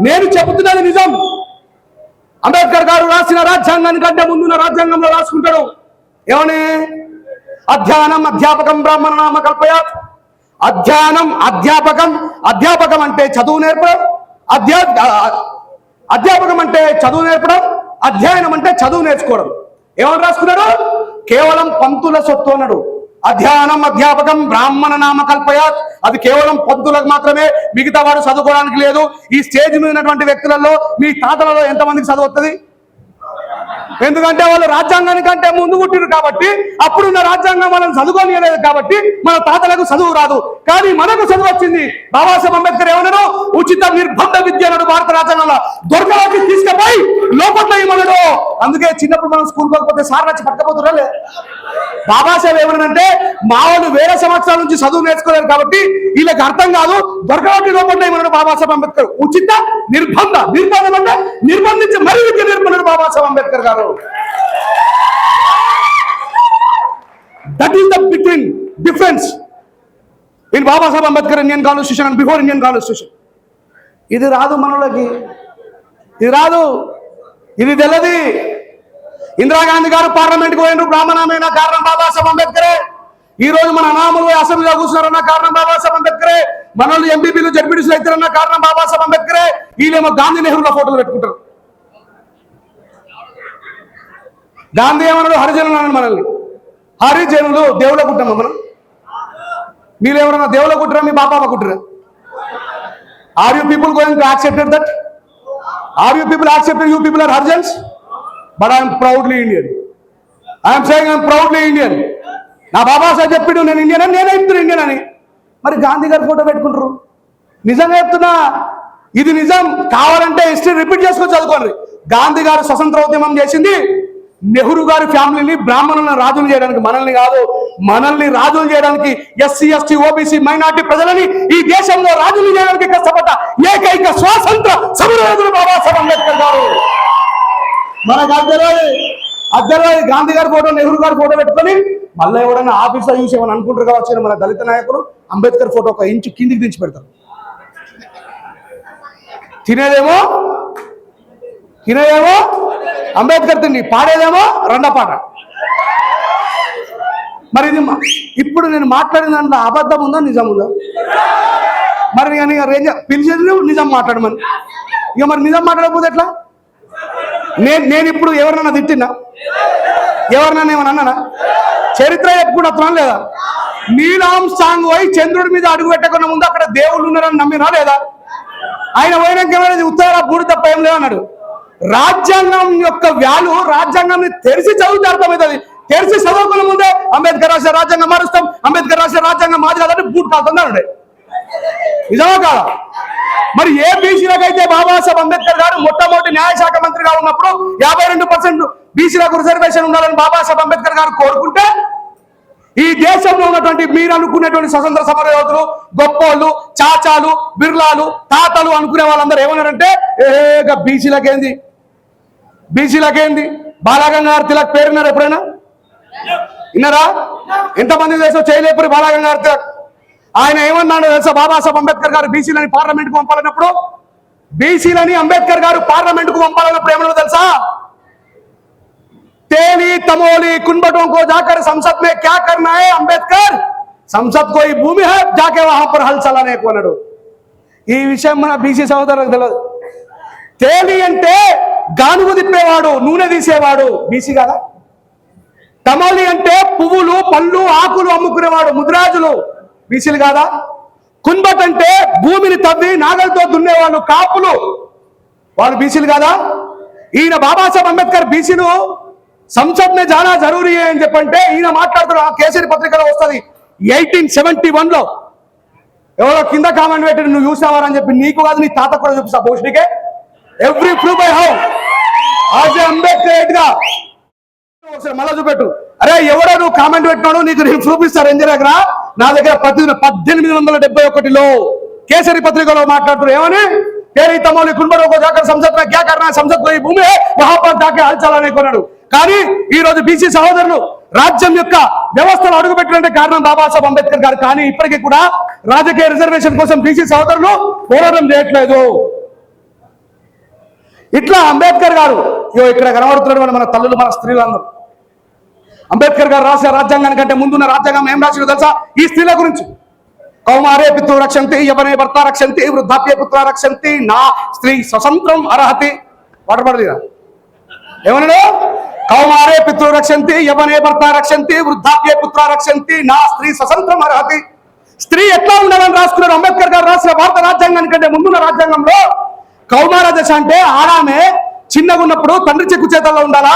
నేను చెబుతున్నది నిజం. అంబేద్కర్ గారు రాసిన రాజ్యాంగాన్ని కంటే ముందున్న రాజ్యాంగంలో రాసుకుంటాడు. ఏమని? అధ్యానం అధ్యాపకం బ్రాహ్మణ నామ కల్పయాత్ అధ్యానం అధ్యాపకం. అధ్యాపకం అంటే చదువు నేర్పడం. అధ్యా అధ్యాపకం అంటే చదువు నేర్పడం. అధ్యయనం అంటే చదువు నేర్చుకోవడం. ఏమని రాసుకున్నాడు? కేవలం పంతుల సొత్తు అన్నాడు. అధ్యయనం అధ్యాపకం బ్రాహ్మణ నామ కల్పయాత్ అది కేవలం పద్దులకు మాత్రమే మిగతా వాడు చదువుకోవడానికి లేదు. ఈ స్టేజ్ మీద ఉన్నటువంటి వ్యక్తులలో మీ తాతలలో ఎంతమందికి చదువుతుంది ఎందుకంటే వాళ్ళు రాజ్యాంగానికంటే ముందు పుట్టిరు కాబట్టి అప్పుడున్న రాజ్యాంగం మనం చదువుకోలేదు కాబట్టి మన తాతలకు చదువు రాదు. కానీ మనకు చదువు వచ్చింది. బాబాసాహెబ్ అంబేద్కర్ ఏమన్నాడు? ఉచిత నిర్బంధ విద్య అన్నాడు భారత రాజ్యాంగంలో. దొరకలోకి తీసుకుపోయి లోపల ఏమన్నాడు? అందుకే చిన్నప్పుడు మనం స్కూల్ పోకపోతే సార్ నచ్చి పట్టకపోతున్నా లే? బాబాసాహెబ్ ఏమన్నాడంటే మా వాళ్ళు వేరే సంవత్సరాల నుంచి చదువు నేర్చుకోలేరు కాబట్టి వీళ్ళకి అర్థం కాదు. దొరకలోకి లోపల ఏమన్నాడు బాబాసాహెబ్ అంబేద్కర్? ఉచిత నిర్బంధ. నిర్బంధం అంటే నిర్బంధించి మరీ విద్య నేర్పన్నాడు బాబాసాహెబ్ అంబేద్కర్ గారు. That is the between difference in Babasaheb Ambedkar Indian constitution and before Indian constitution ఇది రాదు మనలోకి. ఇది రాదు. ఇది తెల్లది ఇందిరాగాంధీ గారు పార్లమెంట్కి పోయినరు. బ్రాహ్మణమైన కారణం బాబాసాహెబ్ అంబేద్కరే ఈ రోజు మన అనామలు అసెంబ్లీలో కూర్చున్నారన్న కారణం బాబాసాహెబ్ అంబేద్కరే మనల్ని ఎంపీపీలు జడ్పీడీసీలు అవుతారన్న కారణం బాబాసాహెబ్ అంబేద్కరే వీళ్ళేమో గాంధీ నెహ్రూల ఫోటోలు పెట్టుకుంటారు. గాంధీ ఏమన్నాడు హరిజనులు అన్నాడు మనల్ని. హరిజనులు దేవుళ్ళ కుట్టమ్మా మనం మీరు ఎవరన్నా దేవుళ్ళ కుట్టరా మీ బాబా కుట్టరా are you people going to accepted that are you people accepted you people are Harijans but I'm proudly Indian I'm saying I'm proudly Indian నా బాబా సార్ చెప్పిండు నేను ఇండియన్ అని నేనే చెప్తున్నా ఇండియన్ అని. మరి గాంధీ గారు ఫోటో పెట్టుకుంటారు. నిజంగా చెప్తున్నా ఇది నిజం. కావాలంటే హిస్టరీ రిపీట్ చేసుకొని చదువుకోండి. గాంధీ గారు స్వతంత్ర ఉద్యమం చేసింది నెహ్రూ గారి ఫ్యామిలీని బ్రాహ్మణులను రాజులు చేయడానికి మనల్ని కాదు మనల్ని రాజులు చేయడానికి ఎస్సీ ఎస్టీ ఓబీసీ మైనార్టీ ప్రజలని ఈ దేశంలో రాజులు చేయడానికి కష్టపడ్డ ఏకైక స్వాతంత్ర సమరయోధుడు బాబాసాహెబ్ అంబేద్కర్ గారు. మనకు అద్దరాలి అద్దరాలి గాంధీ గారి ఫోటో నెహ్రూ గారి ఫోటో పెట్టుకొని మళ్ళీ ఎవడన్నా ఆఫీస్లో చూసి ఏమైనా అనుకుంటారు కావచ్చు మన దళిత నాయకులు అంబేద్కర్ ఫోటో ఒక ఇంచు కిందికి దించి పెడతారు. తినేదేమో? తినేదేమో? అంబేద్కర్ తిండి పాడేదేమో రెండో పాట. మరి ఇది ఇప్పుడు నేను మాట్లాడిన దాంట్లో అబద్ధం ఉందా నిజం ఉందా? మరి నేను ఇక రేంజ్ పిలిచేది నిజం మాట్లాడమని. ఇక మరి నిజం మాట్లాడకపోతే ఎట్లా? నేను నేను ఇప్పుడు ఎవరినన్నా తిట్టినా? ఎవరినన్నా ఏమన్నా అన్నానా? చరిత్ర చెప్పుకుంటున్నాను లేదా? నీలాం సాంగ్ పోయి చంద్రుడి మీద అడుగు పెట్టకుండా ముందు అక్కడ దేవుళ్ళు ఉన్నారని నమ్మినా లేదా? ఆయన పోయినాక ఏమైనా ఉత్తర బూడి తప్ప ఏం లేదన్నాడు రాజ్యాంగం యొక్క వాల్యూ రాజ్యాంగం తెరిచి చదివితే అర్థమవుతుంది. తెరిచి చదవకుండా ముందే అంబేద్కర్ రాసిన రాజ్యాంగం మారుస్తాం. అంబేద్కర్ రాసిన రాజ్యాంగం మాది కాదంటే బూట్ కాకుండా నిజమా కాదా? మరి ఏ బీసీలకైతే బాబాసాహెబ్ అంబేద్కర్ గారు మొట్టమొదటి న్యాయశాఖ మంత్రిగా ఉన్నప్పుడు యాభై రెండు పర్సెంట్ బీసీలకు రిజర్వేషన్ ఉండాలని బాబాసాహెబ్ అంబేద్కర్ గారు కోరుకుంటే ఈ దేశంలో ఉన్నటువంటి మీరు అనుకునేటువంటి స్వతంత్ర సమర యోధులు గొప్పోళ్ళు చాచాలు బిర్లాలు తాతలు అనుకునే వాళ్ళందరూ ఏమన్నారంటే ఏక బీసీలకేంది? బీసీలకేంది బాలగంగారు తిలక్ పేరున్నారు ఎప్పుడైనా విన్నారా ఎంతమంది తెలుసో చేయలేపురి బాలగంగారు తిలక్ ఆయన ఏమన్నాడు తెలుసా బాబాసాహెబ్ అంబేద్కర్ గారు బీసీలని పార్లమెంట్కి పంపాలన్నప్పుడు బీసీలని అంబేద్కర్ గారు పార్లమెంట్కు పంపాలన్నప్పుడు ఏమన్నా తెలుసా तेली तमोली कुंबटों को जाकर संसद में क्या करना है अंबेडकर संसद कोई भूमि है जाके वहां पर हल चलाने को అన్నాడు ఈ విషయం మన బీసీ సహోదరులకు తెలియదు తేలి అంటే గానుగు తిప్పేవాడు నూనె తీసేవాడు. బీసీ కదా? తమోలి అంటే పువ్వులు పళ్ళు ఆకులు అమ్ముకునేవాడు ముద్రాజులు. బీసీలు కాదా? కుంబట్ అంటే భూమిని తవ్వి నాగలతో దున్నేవాళ్ళు కాపులు. వాళ్ళు బీసీలు కాదా? ఈయన బాబాసాహెబ్ అంబేద్కర్ బీసీలు. సంసద్ నే జానా జరూరీ అని చెప్పంటే ఈయన మాట్లాడుతున్న ఆ కేసరి పత్రికలో వస్తుంది. ఎయిటీన్ సెవెంటీ వన్లో ఎవరో కింద కామెంట్ పెట్టి నువ్వు చూసావని చెప్పి నీకు కాదు నీ తాత కూడా చూపిస్తా భూషణికే every proof I how as Ambedkar eight గా ఒకసారి మళ్ళా చూపెట్టు అరే ఎవడో నువ్వు కామెంట్ పెట్టినాడు నీకు నేను చూపిస్తారు ఏం దగ్గర నా దగ్గర పద్దె పద్దెనిమిది వందల డెబ్బై ఒకటిలో కేసరి పత్రికలో మాట్లాడుతున్నారు ఏమని तेरी तमोली कुंबरों को जाकर संसद में क्या करना है संसद को ये भूमि है वहां पर जाके హల్ చలానే కొన్నాడు కానీ ఈ రోజు బీసీ సహోదరులు రాజ్యం యొక్క వ్యవస్థను అడుగుపెట్టినట్టే కారణం బాబాసాహెబ్ అంబేద్కర్ గారు కానీ ఇప్పటికీ కూడా రాజకీయ రిజర్వేషన్ కోసం బీసీ సహోదరులు పోరాటం చేయట్లేదు ఇట్లా అంబేద్కర్ గారు ఇగో ఇక్కడ కనబడుతున్నాడు మన తల్లులు మన స్త్రీలందరూ. అంబేద్కర్ గారు రాసిన రాజ్యాంగానికంటే ముందున్న రాజ్యాంగం ఏం రాసిన తెలుసా? ఈ స్త్రీల గురించి. కౌమారే పితృ రక్షంతి యవనే భర్త రక్షంతి వృద్ధాప్య పుత్ర రక్షంతి నా స్త్రీ స్వతంత్రం అర్హతి. వాటర్ పడలేదా ఏమన్నాడు? కౌమారే పితృ రక్షంతి యవనే భర్త రక్షంతి వృద్ధాప్య పుత్ర రక్షంతి నా స్త్రీ స్వతంత్రం అర్హతి. స్త్రీ ఎట్లా ఉండాలని రాసుకున్నారు అంబేద్కర్ గారు రాసిన భారత రాజ్యాంగానికంటే ముందున్న రాజ్యాంగంలో? కౌమార దశ అంటే ఆడామే చిన్నగా ఉన్నప్పుడు తండ్రి చెక్కు చేతల్లో ఉండాలా?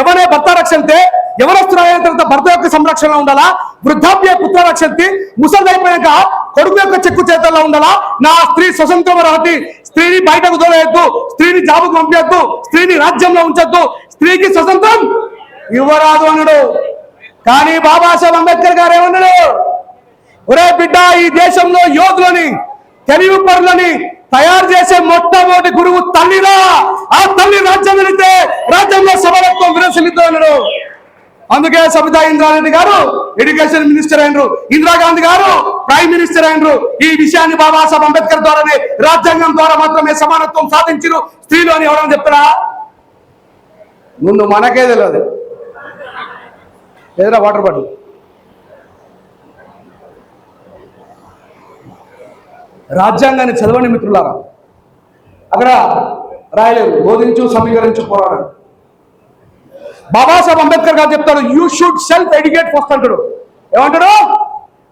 ఎవనే భర్త రక్షంతే. ఎవరొస్తున్న తర్వాత భర్త యొక్క సంరక్షణలో ఉండాలా? వృద్ధాప్య పుత్ర రక్షంతి. ముసలిదైపోయాక కొడుకు యొక్క చెక్కు చేతల్లో ఉండాలా? నా స్త్రీ స్వతంత్రం రహతి స్త్రీని బయటకు దూరేయద్దు స్త్రీని జాబుకు పంపించద్దు స్త్రీని రాజ్యంలో ఉంచద్దు. స్త్రీకి స్వతంత్రం ఇవ్వరాదు అన్నాడు. కానీ బాబాసాహెబ్ అంబేద్కర్ గారు ఏమన్నాడు? ఒరే బిడ్డ ఈ దేశంలో యోధులని తెలివి పరులని తయారు చేసే మొట్టమొదటి గురువు తల్లిరా ఆ తల్లి రాజ్యం వెళితే రాజ్యంలో సమానత్వం విరసిల్లుతూ అందుకే సబితా ఇంద్రారెడ్డి గారు ఎడ్యుకేషన్ మినిస్టర్ అయినరు ఇందిరాగాంధీ గారు ప్రైమ్ మినిస్టర్ అయినరు ఈ విషయాన్ని బాబాసాహెబ్ అంబేద్కర్ ద్వారానే రాజ్యాంగం ద్వారా మాత్రమే సమానత్వం సాధించరు. స్త్రీలు అని ఎవరైనా చెప్తారా ముందు మనకే తెలియదు ఎదురా వాటర్ బాటిల్. రాజ్యాంగాన్ని చదవండి మిత్రులారా. అక్కడ రాయలేదు బోధించు సమీకరించు పోరాడు. బాబాసాహెబ్ అంబేద్కర్ గారు చెప్తాడు you should self educate first అంటాడు. ఏమంటాడు?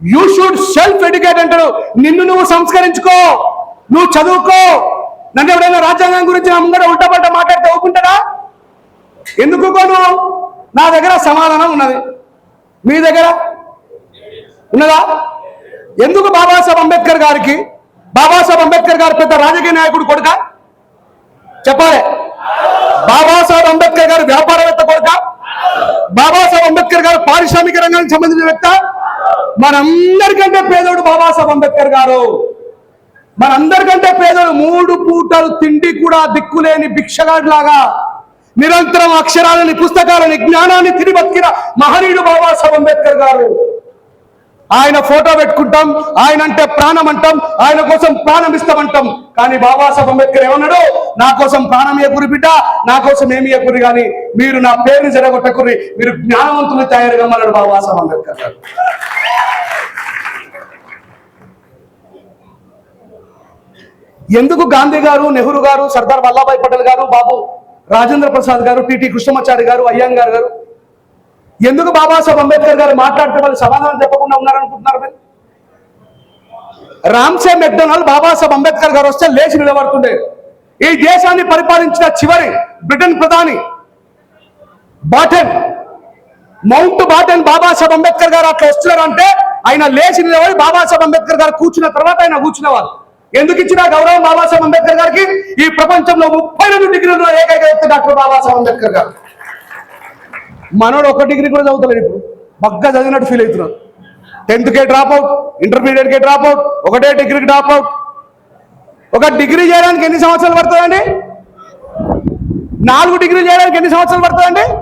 యూ షుడ్ సెల్ఫ్ ఎడ్యుకేట్ అంటాడు. నిన్ను నువ్వు సంస్కరించుకో నువ్వు చదువుకో. నన్ను ఎవరైనా రాజ్యాంగం గురించి నా ముంగడ ఉల్టాపల్ట మాట్లాడితే ఒప్పుకుంటారా ఎందుకు కోను నా దగ్గర సమాధానం ఉన్నది. మీ దగ్గర ఉన్నదా? ఎందుకు బాబాసాహెబ్ అంబేద్కర్ గారికి బాబాసాహెబ్ అంబేద్కర్ గారు పెద్ద రాజకీయ నాయకుడు కొడుక? చెప్పాలి. బాబాసాహెబ్ అంబేద్కర్ గారు వ్యాపారవేత్త కొడుక? బాబాసాహెబ్ అంబేద్కర్ గారు పారిశ్రామిక రంగానికి సంబంధించిన వ్యక్త? మనందరికంటే పేదోడు బాబాసాహెబ్ అంబేద్కర్ గారు. మనందరికంటే పేదోడు మూడు పూటలు తిండి కూడా దిక్కులేని భిక్షగాడిలాగా నిరంతరం అక్షరాలని పుస్తకాలని జ్ఞానాన్ని తిరిగి బతికిన మహనీయుడు బాబాసాహెబ్ అంబేద్కర్ గారు. ఆయన ఫోటో పెట్టుకుంటాం ఆయన అంటే ప్రాణం అంటాం ఆయన కోసం ప్రాణం ఇస్తామంటాం. కానీ బాబాసాహెబ్ అంబేద్కర్ ఏమన్నాడు? నా కోసం ప్రాణం ఏకురి బిడ్డ? నా కోసం ఏమి ఏకురి కానీ మీరు నా పేరుని జరగొట్టకురి మీరు జ్ఞానవంతులు తయారు కమ్మన్నాడు బాబాసాహెబ్ అంబేద్కర్. గారు ఎందుకు గాంధీ గారు నెహ్రూ గారు సర్దార్ వల్లభాయ్ పటేల్ గారు బాబు రాజేంద్ర ప్రసాద్ గారు టిటి కృష్ణమాచారి గారు అయ్యంగార్ గారు ఎందుకు బాబాసాహెబ్ అంబేద్కర్ గారు మాట్లాడితే వాళ్ళు సమాధానం చెప్పకుండా ఉన్నారనుకుంటున్నారు మీరు? రామ్సే మెక్డొనాల్డ్ బాబాసాహెబ్ అంబేద్కర్ గారు వస్తే లేచి నిలబడుతుండే. ఈ దేశాన్ని పరిపాలించిన చివరి బ్రిటన్ ప్రధాని Batten Mountbatten Babasaheb Ambedkar గారు అట్లా వస్తున్నారు అంటే ఆయన లేచి నిలబడి బాబాసాహెబ్ అంబేద్కర్ గారు కూర్చున్న తర్వాత ఆయన కూర్చునేవారు. ఎందుకు ఇచ్చిన గౌరవం బాబాసాహెబ్ అంబేద్కర్ గారికి? ఈ ప్రపంచంలో ముప్పై రెండు డిగ్రీలో ఏకైక వ్యక్తి డాక్టర్ బాబాసాహెబ్ అంబేద్కర్ గారు. మనోడు ఒక డిగ్రీ కూడా చదువుతలేడు ఇప్పుడు. బగ్గా చదివినట్టు ఫీల్ అవుతున్నాడు. టెన్త్ కే డ్రాప్ అవుట్ ఇంటర్మీడియట్ కే డ్రాప్ అవుట్ ఒకటే డిగ్రీకి డ్రాప్ అవుట్ ఒక డిగ్రీ చేయడానికి ఎన్ని సంవత్సరాలు పడుతుందండి? నాలుగు డిగ్రీ చేయడానికి ఎన్ని సంవత్సరాలు పడుతుందండి?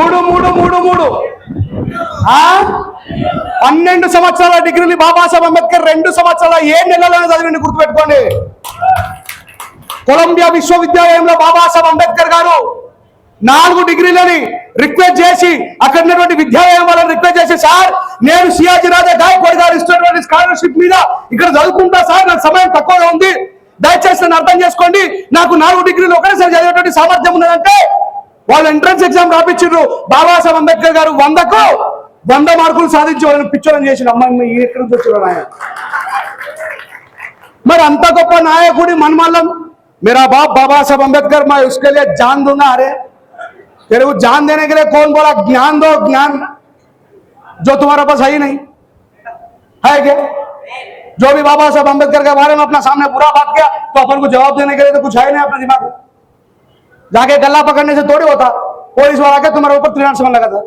మూడు మూడు మూడు మూడు. ఆ? పన్నెండు సంవత్సరాల డిగ్రీలు బాబాసాహెబ్ అంబేద్కర్ రెండు సంవత్సరాల ఏ నెలలోనే చదివిండి గుర్తుపెట్టుకోండి. కొలంబియా విశ్వవిద్యాలయంలో బాబాసాహెబ్ అంబేద్కర్ గారు నాలుగు డిగ్రీలని రిక్వెస్ట్ చేసి అక్కడ ఉన్నటువంటి విద్యాలయం వాళ్ళని రిక్వెస్ట్ చేసి సార్ నేను సిఆర్జి రాజా గాయక్వాడ్ గారు ఇస్తున్నటువంటి స్కాలర్షిప్ మీద ఇక్కడ చదువుకుంటా సార్ నాకు సమయం తక్కువగా ఉంది. దయచేసి నన్ను అర్థం చేసుకోండి. నాకు నాలుగు డిగ్రీలు ఒకటేసారి చదివేటువంటి సామర్థ్యం ఉన్నదంటే వాళ్ళు ఎంట్రన్స్ ఎగ్జామ్ రాపించారు బాబాసాహెబ్ అంబేద్కర్ గారు వందకు వంద మార్కులు సాధించి వాళ్ళని పిచ్చోరం చేసిన అమ్మాయి ఎక్కడ వచ్చిన ఆయన మరి అంత గొప్ప నాయకుడి మన్మల్లం. ఆ బాబ్ బాబాసాహెబ్ అంబేద్కర్ మా ఇస్కెళ్ళే జాన్ ఉన్నారే అరే तेरे को जान देने के लिए कौन बोला? ज्ञान दो ज्ञान। जो तुम्हारे पास है ही नहीं। है क्या? जो भी बाबा साहब अंबेडकर के बारे में अपना सामने बुरा बात किया तो अपन को जवाब देने के लिए तो कुछ है ही नहीं अपने दिमाग में। जाके गला पकड़ने से थोड़ी होता। पुलिस वाला के तुम्हारे ऊपर त्रिनाट समझ लगा था?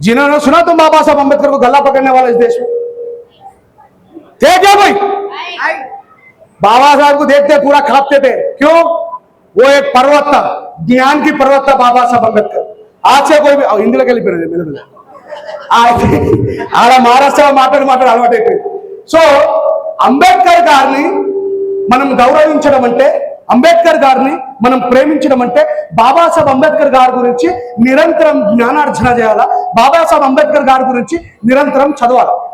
जिन्होंने सुना तुम बाबा साहब अंबेडकर को गला पकड़ने वाला इस देश में? थे क्या भाई। बाबा साहब को देखते पूरा खापते थे। क्यों? वो एक पर्वत था ज्ञान की पर्वत था बाबा साहब अम्बेडकर आज से कोई भी अब हिंदी लगे मेरे ఆడ మహారాష్ట్ర మాట్లాడి మాట్లాడి అలవాటు అయిపోయింది సో అంబేద్కర్ గారిని మనం గౌరవించడం అంటే అంబేద్కర్ గారిని మనం ప్రేమించడం అంటే బాబాసాహెబ్ అంబేద్కర్ గారి గురించి నిరంతరం జ్ఞానార్జన చేయాలా బాబాసాహెబ్ అంబేద్కర్ గారి గురించి నిరంతరం చదవాలి